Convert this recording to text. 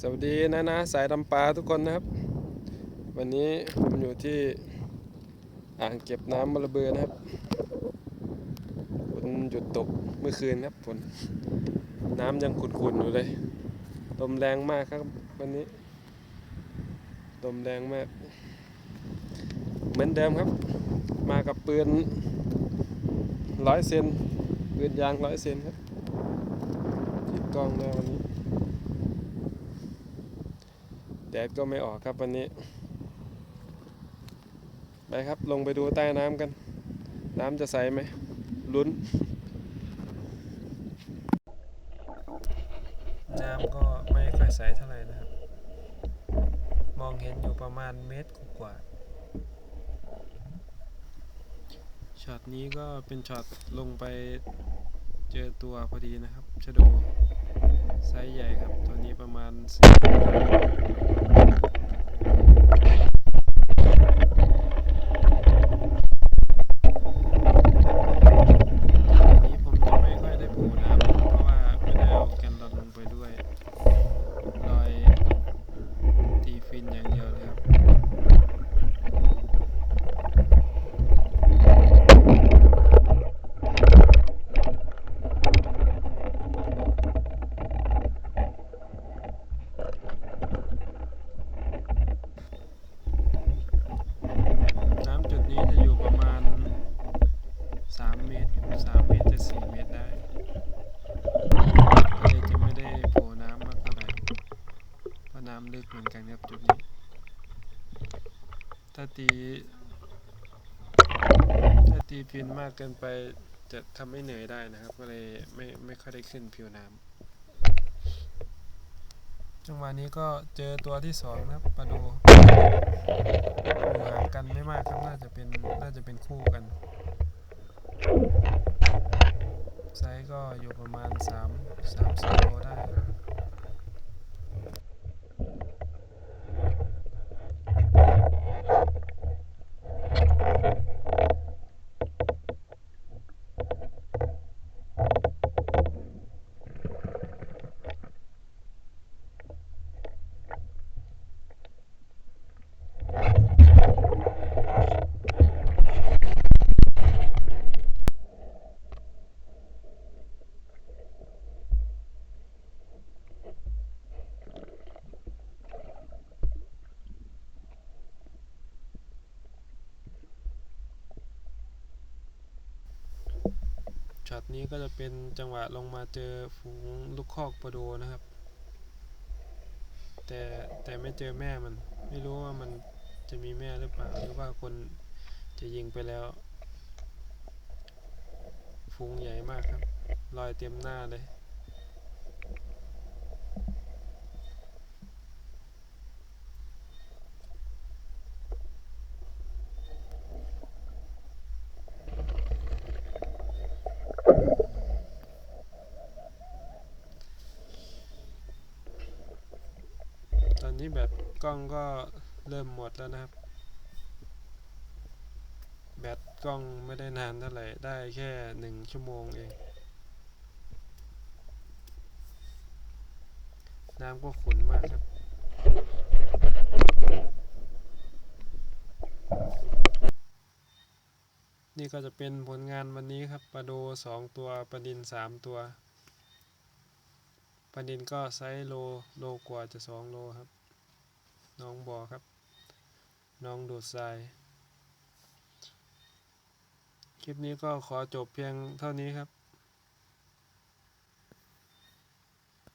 สวัสดีนะนะสายดำปลาทุกคนนะครับ วันนี้ผมอยู่ที่อ่างเก็บน้ำมะระเบือนะครับฝนหยุดตกเมื่อคืนครับฝนน้ำยังขุ่นๆอยู่เลยลมแรงมากครับวันนี้ลมแรงมาก เหมือนเดิมครับ มากับปืนร้อยเซนปืนยางร้อยเซนครับติดกล้องด้ววันนี้ แดดก็ไม่ออกครับวันนี้ ไปครับลงไปดูใต้น้ำกัน น้ำจะใสไหมลุ้น น้ำก็ไม่ค่อยใสเท่าไหร่นะครับ มองเห็นอยู่ประมาณเมตรกว่าช็อตนี้ก็เป็นช็อตลงไปเจอตัวพอดีนะครับชะโด ไซส์ใหญ่ครับ ตัวนี้ประมาณ4 อันนี้ผมจะไม่ค่อยได้ปูน้ำเพราะว่าไม่ได้เอาแกนลอนลงไปด้วยลอยตีฟินอย่างเดียวเลยครับ น้ำจุดนี้จะอยู่ประมาณ 3 เมตร3เมตรจะ4เมตรได้ ก็เลยจะไม่ได้โผล่น้ำมากเท่าไหร่เพราะน้ำ ลึกเหมือนกันครับจุดนี้ ถ้าตี ถ้าตีพินมากเกินไปจะทำให้เหนื่อยได้นะครับ ก็เลยไม่ไม่ค่อยได้ขึ้นผิวน้ำจังหวะนี้ก็เจอตัวที่สองนะครับปลาดูห่างกันไม่มากครับน่าจะเป็นน่าจะเป็นคู่กันไซส์ก็อยู่ประมาณ 3 3 4โลได้ ช็อตนี้ก็จะเป็นจังหวะลงมาเจอฝูงลูกคอกปลาโดนะครับ แต่แต่ไม่เจอแม่มัน ไม่รู้ว่ามันจะมีแม่หรือเปล่าหรือว่าคนจะยิงไปแล้ว ฝูงใหญ่มากครับลอยเต็มหน้าเลย นี้แบตกล้องก็เริ่มหมดแล้วนะครับ แบตกล้องไม่ได้นานเท่าไหร่ได้แค่หนึ่งชั่วโมงเอง น้ำก็ขุ่นมากครับนี่ก็จะเป็นผลงานวันนี้ครับปลาโดสองตัวปลาดินสามตัวปลานินก็ไซส์โลโลกว่าจะสองโลครับ น้องบอครับ น้องดูดทราย คลิปนี้ก็ขอจบเพียงเท่านี้ครับ